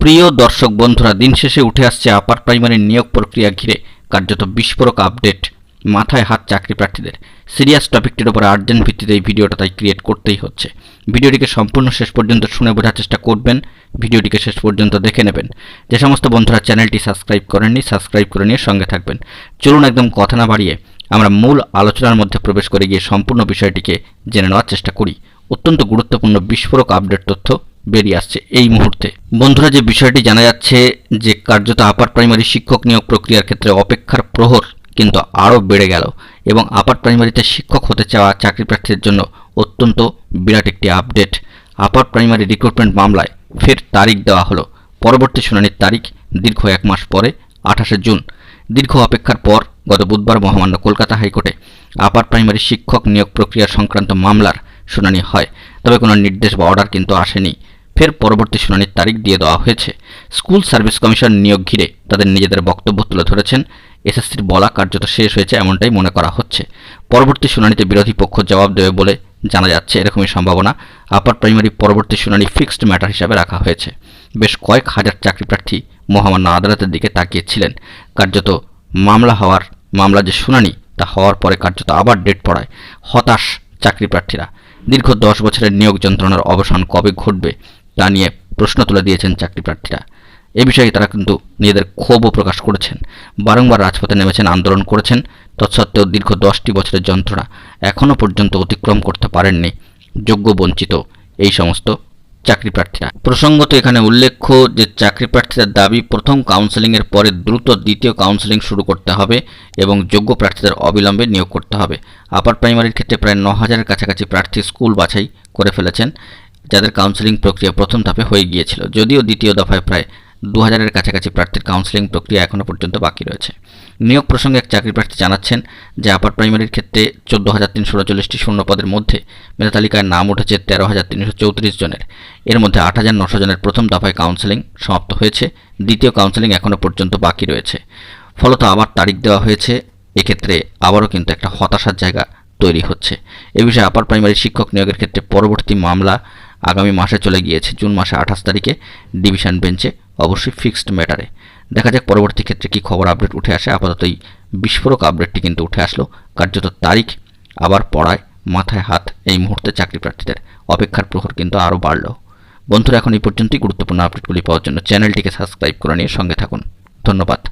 প্রিয় দর্শক বন্ধুরা, দিন শেষে উঠে আসছে আপার প্রাইমারি নিয়োগ প্রক্রিয়া ঘিরে কার্যত বিস্ফোরক আপডেট মাথায় হাত চাকরি প্রার্থীদের। সিরিয়াস টপিকটির ওপর আর্জেন্ট ভিত্তিতে এই ভিডিওটা তাই ক্রিয়েট করতেই হচ্ছে। ভিডিওটিকে সম্পূর্ণ শেষ পর্যন্ত শুনে বোঝার চেষ্টা করবেন, ভিডিওটিকে শেষ পর্যন্ত দেখে নেবেন। যে সমস্ত বন্ধুরা চ্যানেলটি সাবস্ক্রাইব করেননি সাবস্ক্রাইব করে নিয়ে সঙ্গে থাকবেন। চলুন একদম কথা না বাড়িয়ে আমরা মূল আলোচনার মধ্যে প্রবেশ করে গিয়ে সম্পূর্ণ বিষয়টিকে জেনে নেওয়ার চেষ্টা করি। অত্যন্ত গুরুত্বপূর্ণ বিস্ফোরক আপডেট তথ্য বেরিয়ে আসছে এই মুহূর্তে। বন্ধুরা, যে বিষয়টি জানা যাচ্ছে যে কার্যত আপার প্রাইমারি শিক্ষক নিয়োগ প্রক্রিয়ার ক্ষেত্রে অপেক্ষার প্রহর কিন্তু আরও বেড়ে গেল এবং আপার প্রাইমারিতে শিক্ষক হতে চাওয়া চাকরি প্রার্থীদের জন্য অত্যন্ত বিরাট একটি আপডেট। আপার প্রাইমারি রিক্রুটমেন্ট মামলায় ফের তারিখ দেওয়া হলো। পরবর্তী শুনানির তারিখ দীর্ঘ এক মাস পরে, আঠাশে জুন। দীর্ঘ অপেক্ষার পর গত বুধবার মহামান্য কলকাতা হাইকোর্টে আপার প্রাইমারি শিক্ষক নিয়োগ প্রক্রিয়া সংক্রান্ত মামলার শুনানি হয়। তবে কোনো নির্দেশ বা অর্ডার কিন্তু আসেনি। ফের পরবর্তী শুনানির তারিখ দিয়ে দেওয়া হয়েছে। স্কুল সার্ভিস কমিশন নিয়োগ ঘিরে তাদের নিজেদের বক্তব্য তুলে ধরেছেন। এসএসসির বলা কার্যত শেষ হয়েছে এমনটাই মনে করা হচ্ছে। পরবর্তী শুনানিতে বিরোধী পক্ষ জবাব দেবে বলে জানা যাচ্ছে, এরকমই সম্ভাবনা আপার প্রাইমারি পরবর্তী শুনানি ফিক্সড ম্যাটার হিসাবে রাখা হয়েছে। বেশ কয়েক হাজার চাকরি প্রার্থী মহামান্য আদালতের দিকে তাকিয়েছিলেন। কার্যত মামলা হওয়ার মামলা যে শুনানি, তা হওয়ার পরে কার্যত আবার ডেট পড়ায় হতাশ চাকরি প্রার্থীরা। দীর্ঘ দশ বছরের নিয়োগ যন্ত্রণার অবসান কবে ঘটবে তা নিয়ে প্রশ্ন তুলে দিয়েছেন চাকরি প্রার্থীরা। এ বিষয়ে তারা কিন্তু নিজেদের ক্ষোভও প্রকাশ করেছেন। বারংবার রাজপথে নেমেছেন, আন্দোলন করেছেন। তৎসত্ত্বেও দীর্ঘ দশটি বছরের যন্ত্রণা এখনও পর্যন্ত অতিক্রম করতে পারেননি যোগ্য বঞ্চিত এই সমস্ত চাকরি প্রার্থীরা। প্রসঙ্গত এখানে উল্লেখ্য যে চাকরি প্রার্থীদের দাবি, প্রথম কাউন্সেলিংয়ের পরে দ্রুত দ্বিতীয় কাউন্সেলিং শুরু করতে হবে এবং যোগ্য প্রার্থীদের অবিলম্বে নিয়োগ করতে হবে। আপার প্রাইমারির ক্ষেত্রে প্রায় ন হাজারের কাছাকাছি প্রার্থী স্কুল বাছাই করে ফেলেছেন। যাদের কাউন্সেলিং প্রক্রিয়া প্রথম ধাপে হয়ে গিয়েছিল, যদিও দ্বিতীয় দফায় প্রায় দু হাজারের কাছাকাছি প্রার্থীর কাউন্সেলিং প্রক্রিয়া এখনও পর্যন্ত বাকি রয়েছে। নিয়োগ প্রসঙ্গে এক চাকরি প্রার্থী জানাচ্ছেন যে, আপার প্রাইমারির ক্ষেত্রে চোদ্দ হাজার তিনশো উনচল্লিশটি শূন্য পদের মধ্যে মেধা তালিকায় নাম উঠেছে তেরো হাজার তিনশো চৌত্রিশ জনের। এর মধ্যে আট হাজার নশো জনের প্রথম দফায় কাউন্সেলিং সমাপ্ত হয়েছে, দ্বিতীয় কাউন্সেলিং এখনও পর্যন্ত বাকি রয়েছে। ফলত আবার তারিখ দেওয়া হয়েছে, এক্ষেত্রে আবারও কিন্তু একটা হতাশার জায়গা তৈরি হচ্ছে। এ বিষয়ে আপার প্রাইমারি শিক্ষক নিয়োগের ক্ষেত্রে পরবর্তী মামলা আগামী মাসে চলে গিয়েছে জুন মাসে আঠাশ তারিখে ডিভিশন বেঞ্চে, অবশ্যই ফিক্সড ম্যাটারে। দেখা যাক পরবর্তী ক্ষেত্রে কী খবর আপডেট উঠে আসে। আপাতত এই বিস্ফোরক আপডেটটি কিন্তু উঠে আসলো। কার্যত তারিখ আবার পড়ায় মাথায় হাত এই মুহূর্তে চাকরি প্রার্থীদের অপেক্ষার প্রহর কিন্তু আরও বাড়ল। বন্ধুরা, এখন এই পর্যন্তই। গুরুত্বপূর্ণ আপডেটগুলি পাওয়ার জন্য চ্যানেলটিকে সাবস্ক্রাইব করে নিয়ে সঙ্গে থাকুন। ধন্যবাদ।